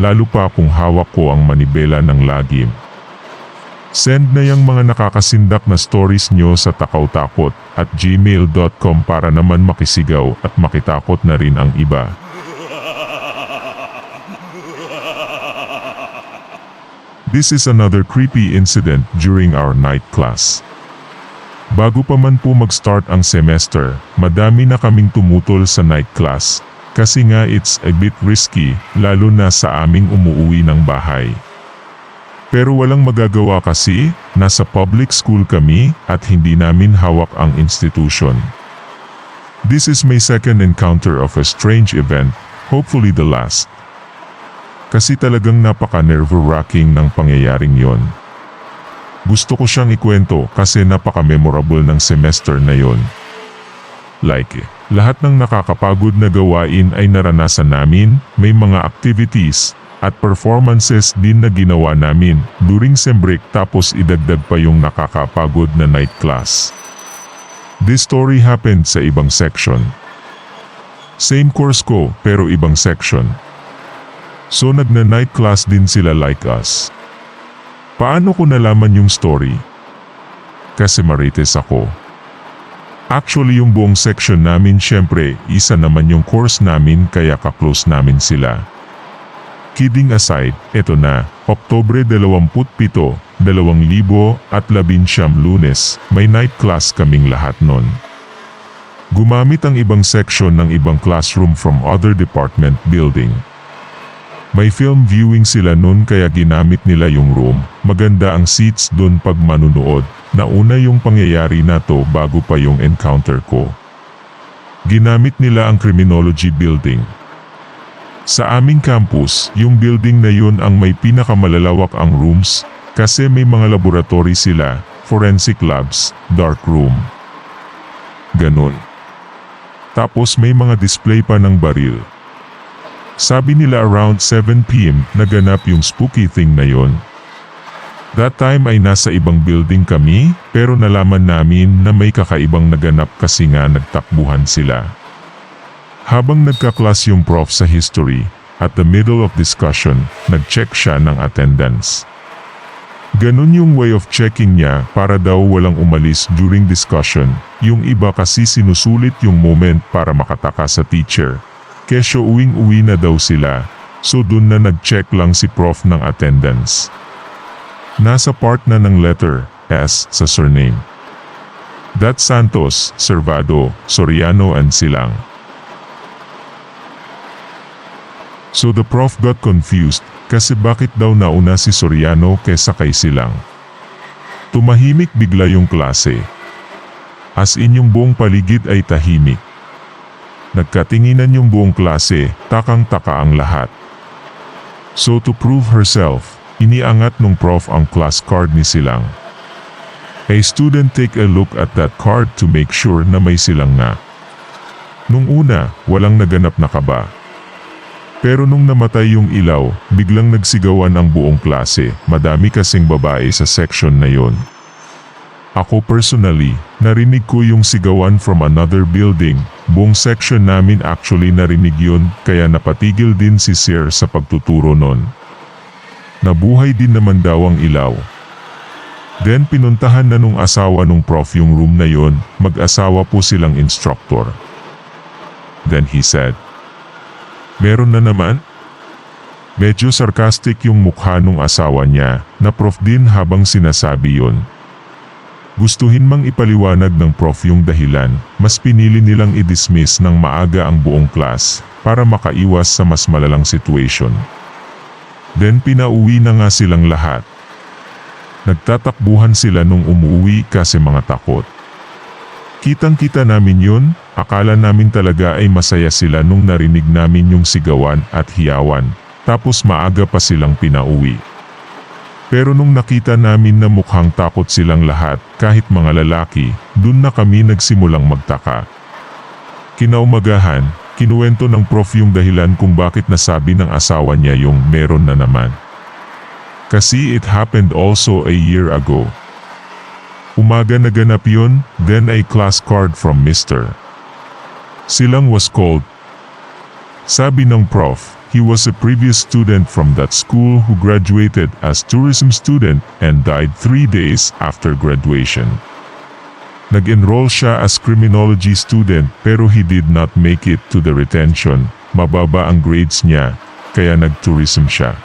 lalo pa kung hawak ko ang manibela ng lagim. Send na yung mga nakakasindak na stories nyo sa takawtakot at gmail.com para naman makisigaw at makitakot na rin ang iba. This is another creepy incident during our night class. Bago pa man po mag-start ang semester, madami na kaming tumutol sa night class. Kasi nga it's a bit risky, lalo na sa aming umuwi ng bahay. Pero walang magagawa kasi, nasa public school kami at hindi namin hawak ang institution. This is my second encounter of a strange event, hopefully the last. Kasi talagang napaka-nerve-wracking ng pangyayaring yon. Gusto ko siyang ikwento kasi napaka-memorable ng semester na yon. Like, lahat ng nakakapagod na gawain ay naranasan namin, may mga activities, at performances din na ginawa namin during sem break tapos idagdag pa yung nakakapagod na night class. This story happened sa ibang section. Same course ko pero ibang section. So nagna-night class din sila like us. Paano ko nalaman yung story? Kasi marites ako. Actually yung buong section namin syempre isa naman yung course namin kaya ka-close namin sila. Kidding aside, eto na, Oktobre 27, 2019 lunes, may night class kaming lahat nun. Gumamit ang ibang section ng ibang classroom from other department building. May film viewing sila nun kaya ginamit nila yung room. Maganda ang seats dun pag manunood. Nauna yung pangyayari na to bago pa yung encounter ko. Ginamit nila ang criminology building. Sa aming campus, yung building na yun ang may pinakamalalawak ang rooms kasi may mga laboratory sila, forensic labs, dark room. Ganon. Tapos may mga display pa ng baril. Sabi nila around 7pm naganap yung spooky thing na yon. That time ay nasa ibang building kami pero nalaman namin na may kakaibang naganap kasi nga nagtakbuhan sila. Habang nagkaklas yung prof sa history, at the middle of discussion, nag-check siya ng attendance. Ganun yung way of checking niya para daw walang umalis during discussion, yung iba kasi sinusulit yung moment para makataka sa teacher. Kesyo uwing-uwi na daw sila, so dun na nag-check lang si prof ng attendance. Nasa part na ng letter S sa surname. That Santos, Servado, Soriano and Silang. So the prof got confused kasi bakit daw nauna si Soriano kesa kay Silang. Tumahimik bigla yung klase. As in yung buong paligid ay tahimik. Nagkatinginan yung buong klase, takang-taka ang lahat. So to prove herself, iniangat nung prof ang class card ni Silang. A student take a look at that card to make sure na may silang nga. Nung una, walang naganap na kaba. Pero nung namatay yung ilaw, biglang nagsigawan ang buong klase, madami kasing babae sa section na yon. Ako personally, narinig ko yung sigawan from another building, buong section namin actually narinig yun kaya napatigil din si Sir sa pagtuturo nun. Nabuhay din naman daw ang ilaw. Then pinuntahan na nung asawa nung prof yung room na yon, mag-asawa po silang instructor. Then he said, Meron na naman? Medyo sarcastic yung mukha nung asawa niya, na prof din habang sinasabi yon. Gustuhin mang ipaliwanag ng prof yung dahilan, mas pinili nilang i-dismiss ng maaga ang buong class, para makaiwas sa mas malalang situation. Then pinauwi na nga silang lahat. Nagtatakbuhan sila nung umuwi kasi mga takot. Kitang kita namin yun, akala namin talaga ay masaya sila nung narinig namin yung sigawan at hiyawan. tapos maaga pa silang pinauwi. Pero nung nakita namin na mukhang takot silang lahat, kahit mga lalaki, dun na kami nagsimulang magtaka. Kinaumagahan, kinuwento ng prof yung dahilan kung bakit nasabi ng asawa niya yung meron na naman. Kasi it happened also a year ago. Umaga naganap yun, then a class card from Mr. Silang was called. Sabi ng prof, he was a previous student from that school who graduated as tourism student and died three days after graduation. Nag-enroll siya as criminology student pero he did not make it to the retention. Mababa ang grades niya, kaya nag-tourism siya.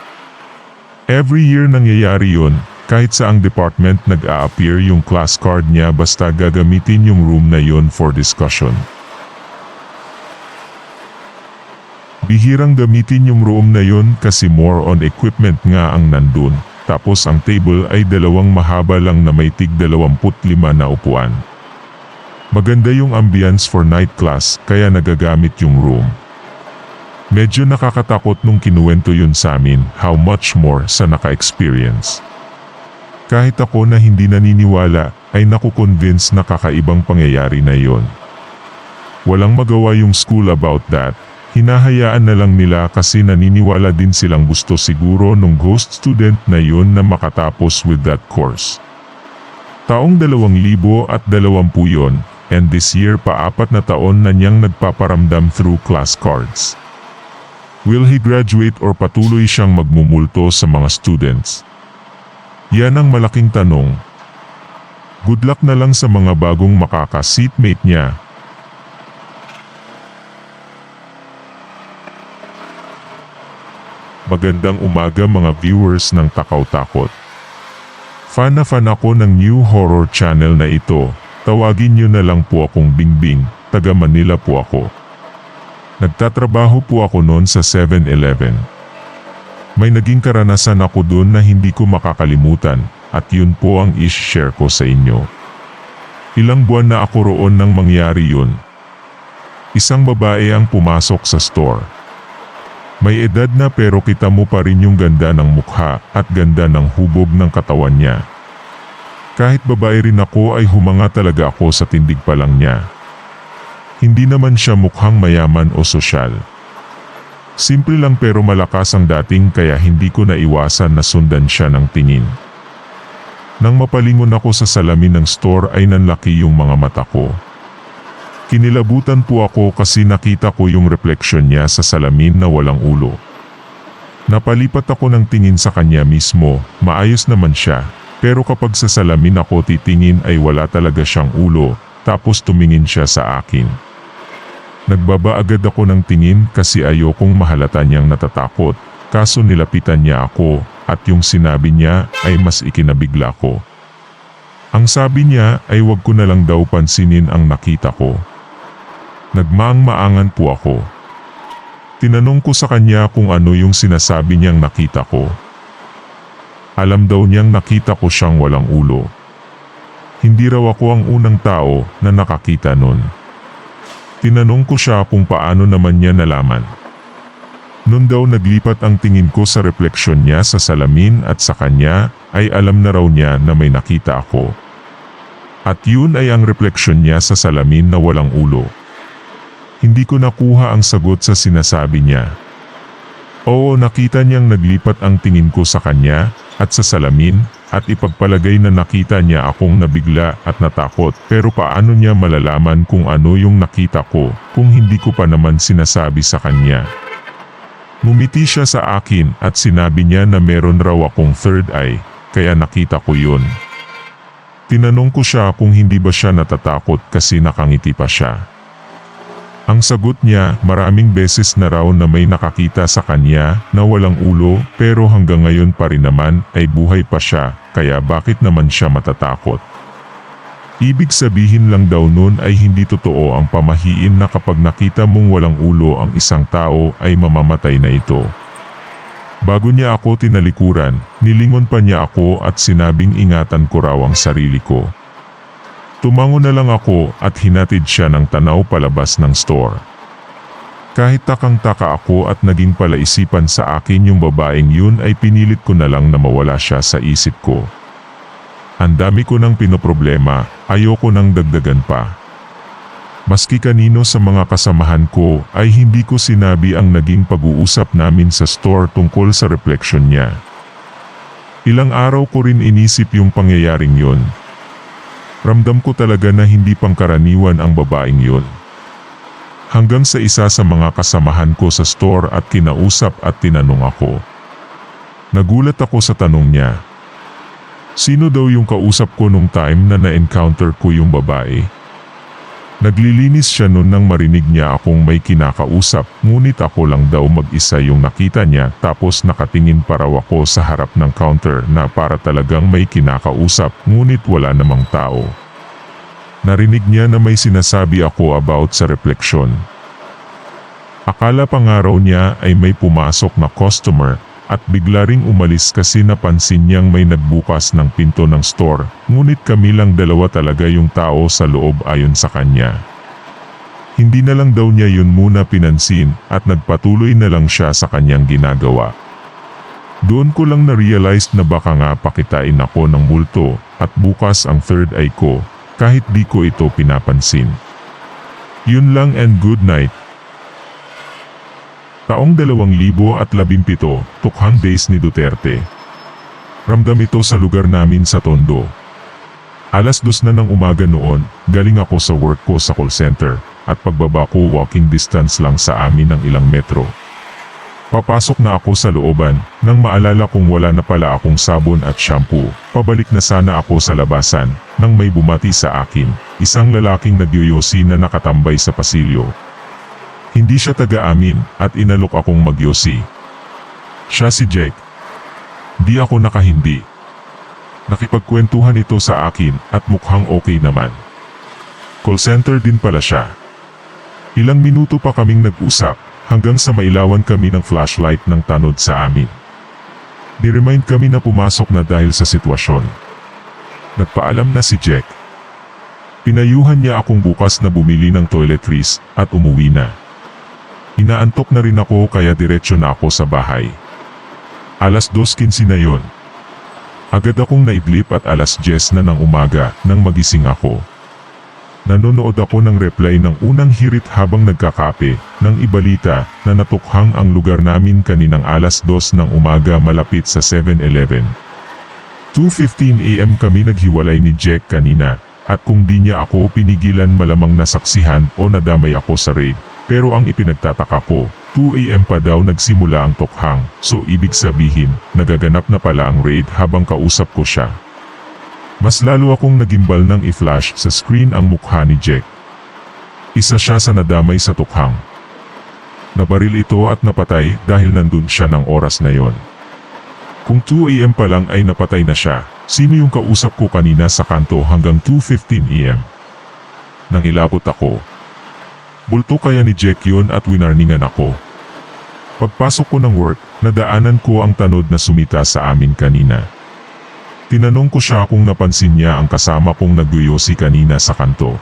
Every year nangyayari yun, kahit sa ang department nag-a-appear yung class card niya basta gagamitin yung room na yun for discussion. Bihirang gamitin yung room na yun kasi more on equipment nga ang nandun. Tapos ang table ay dalawang mahaba lang na may tig 25 na upuan. Maganda yung ambience for night class kaya nagagamit yung room. Medyo nakakatakot nung kinuwento yun sa amin how much more sa naka-experience. Kahit ako na hindi naniniwala ay nakukonvince na kakaibang pangyayari na yon. Walang magawa yung school about that. Hinahayaan na lang nila kasi naniniwala din silang gusto siguro nung ghost student na yun na makatapos with that course. Taong 2020 yun, and this year pa apat na taon na niyang nagpaparamdam through class cards. Will he graduate or patuloy siyang magmumulto sa mga students? Yan ang malaking tanong. Good luck na lang sa mga bagong makaka-seatmate niya. Magandang umaga mga viewers ng Takaw Takot. Fan na fan ako ng new horror channel na ito. Tawagin niyo na lang po akong Bingbing, taga Manila po ako. Nagtatrabaho po ako noon sa 7-Eleven. May naging karanasan ako doon na hindi ko makakalimutan at yun po ang is-share ko sa inyo. Ilang buwan na ako roon nang mangyari yun. Isang babae ang pumasok sa store. May edad na pero kita mo pa rin yung ganda ng mukha at ganda ng hubog ng katawan niya. Kahit babae rin ako ay humanga talaga ako sa tindig pa lang niya. Hindi naman siya mukhang mayaman o sosyal. Simple lang pero malakas ang dating kaya hindi ko naiwasan na sundan siya ng tingin. Nang mapalingon ako sa salamin ng store ay nanlaki yung mga mata ko. Kinilabutan po ako kasi nakita ko yung refleksyon niya sa salamin na walang ulo. Napalipat ako ng tingin sa kanya mismo, maayos naman siya, pero kapag sa salamin ako titingin ay wala talaga siyang ulo, tapos tumingin siya sa akin. Nagbaba agad ako ng tingin kasi ayokong mahalata niyang natatakot, kaso nilapitan niya ako, at yung sinabi niya ay mas ikinabigla ko. Ang sabi niya ay wag ko na lang daw pansinin ang nakita ko. Nagmaang-maangan po ako. Tinanong ko sa kanya kung ano yung sinasabi niyang nakita ko. Alam daw niyang nakita ko siyang walang ulo. Hindi raw ako ang unang tao na nakakita nun. Tinanong ko siya kung paano naman niya nalaman. Noon daw naglipat ang tingin ko sa refleksyon niya sa salamin at sa kanya ay alam na raw niya na may nakita ako. At yun ay ang refleksyon niya sa salamin na walang ulo. Hindi ko nakuha ang sagot sa sinasabi niya. Oo nakita niyang naglipat ang tingin ko sa kanya at sa salamin at ipagpalagay na nakita niya akong nabigla at natakot pero paano niya malalaman kung ano yung nakita ko kung hindi ko pa naman sinasabi sa kanya. Ngumiti siya sa akin at sinabi niya na meron raw akong third eye kaya nakita ko yun. Tinanong ko siya kung hindi ba siya natatakot kasi nakangiti pa siya. Ang sagot niya, maraming beses na raw na may nakakita sa kanya na walang ulo pero hanggang ngayon pa rin naman ay buhay pa siya kaya bakit naman siya matatakot. Ibig sabihin lang daw nun ay hindi totoo ang pamahiin na kapag nakita mong walang ulo ang isang tao ay mamamatay na ito. Bago niya ako tinalikuran, nilingon pa niya ako at sinabing ingatan ko raw ang sarili ko. Tumango na lang ako at hinatid siya ng tanaw palabas ng store. Kahit takang-taka ako at naging palaisipan sa akin yung babaeng yun ay pinilit ko na lang na mawala siya sa isip ko. Ang dami ko ng pinoproblema, ayoko nang dagdagan pa. Maski kanino sa mga kasamahan ko ay hindi ko sinabi ang naging pag-uusap namin sa store tungkol sa reflection niya. Ilang araw ko rin inisip yung pangyayaring yun. Ramdam ko talaga na hindi pangkaraniwan ang babaeng yun. Hanggang sa isa sa mga kasamahan ko sa store at kinausap at tinanong ako. Nagulat ako sa tanong niya. Sino daw yung kausap ko nung time na na-encounter ko yung babae? Naglilinis siya noon nang marinig niya akong may kinakausap ngunit ako lang daw mag-isa yung nakita niya tapos nakatingin pa raw ako sa harap ng counter na para talagang may kinakausap ngunit wala namang tao. Narinig niya na may sinasabi ako about sa refleksyon. Akala pa nga raw niya ay may pumasok na customer at bigla ring umalis kasi napansin niyang may nagbukas ng pinto ng store ngunit kami lang dalawa talaga yung tao sa loob ayon sa kanya. Hindi na lang daw niya yun muna pinansin at nagpatuloy na lang siya sa kanyang ginagawa. Doon ko lang na-realize na baka nga pakitain ako ng multo at bukas ang third eye ko kahit di ko ito pinapansin. Yun lang and good night. Taong 2017, Tukhang Days ni Duterte. Ramdam ito sa lugar namin sa Tondo. Alas dos na ng umaga noon, galing ako sa work ko sa call center, at pagbaba ko walking distance lang sa amin ng ilang metro. Papasok na ako sa looban, nang maalala kong wala na pala akong sabon at shampoo, pabalik na sana ako sa labasan, nang may bumati sa akin, isang lalaking nagyoyosi na nakatambay sa pasilyo. Hindi siya taga-amin at inalok akong magyosi. Siya si Jake. Di ako nakahindi. Nakipagkwentuhan ito sa akin at mukhang okay naman. Call center din pala siya. Ilang minuto pa kaming nag-usap hanggang sa mailawan kami ng flashlight ng tanod sa amin. Ni-remind kami na pumasok na dahil sa sitwasyon. Nagpaalam na si Jack. Pinayuhan niya akong bukas na bumili ng toiletries at umuwi na. Inaantok na rin ako kaya diretsyo na ako sa bahay. Alas 2.15 na yon. Agad akong naidlip at alas 10 na ng umaga nang magising ako. Nanonood ako ng reply ng unang hirit habang nagkakape ng ibalita na natukhang ang lugar namin kaninang alas 2 ng umaga malapit sa 7-Eleven. 2.15 am kami naghiwalay ni Jack kanina at kung di niya ako pinigilan malamang nasaksihan o nadamay ako sa raid. Pero ang ipinagtataka ko, 2am pa daw nagsimula ang tokhang, so ibig sabihin, nagaganap na pala ang raid habang kausap ko siya. Mas lalo akong nagimbal ng i-flash sa screen ang mukha ni Jack. Isa siya sa nadamay sa tukhang. Nabaril ito at napatay dahil nandun siya ng oras na yon. Kung 2am pa lang ay napatay na siya, sino yung kausap ko kanina sa kanto hanggang 2.15am? Nang ilabot ako, Bulto kaya ni Jack yun at winarningan ako. Pagpasok ko ng work, nadaanan ko ang tanod na sumita sa amin kanina. Tinanong ko siya kung napansin niya ang kasama kong nagyoyosi kanina sa kanto.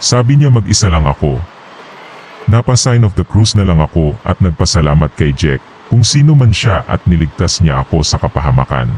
Sabi niya mag-isa lang ako. Napa-sign of the cruise na lang ako at nagpasalamat kay Jack kung sino man siya at niligtas niya ako sa kapahamakan.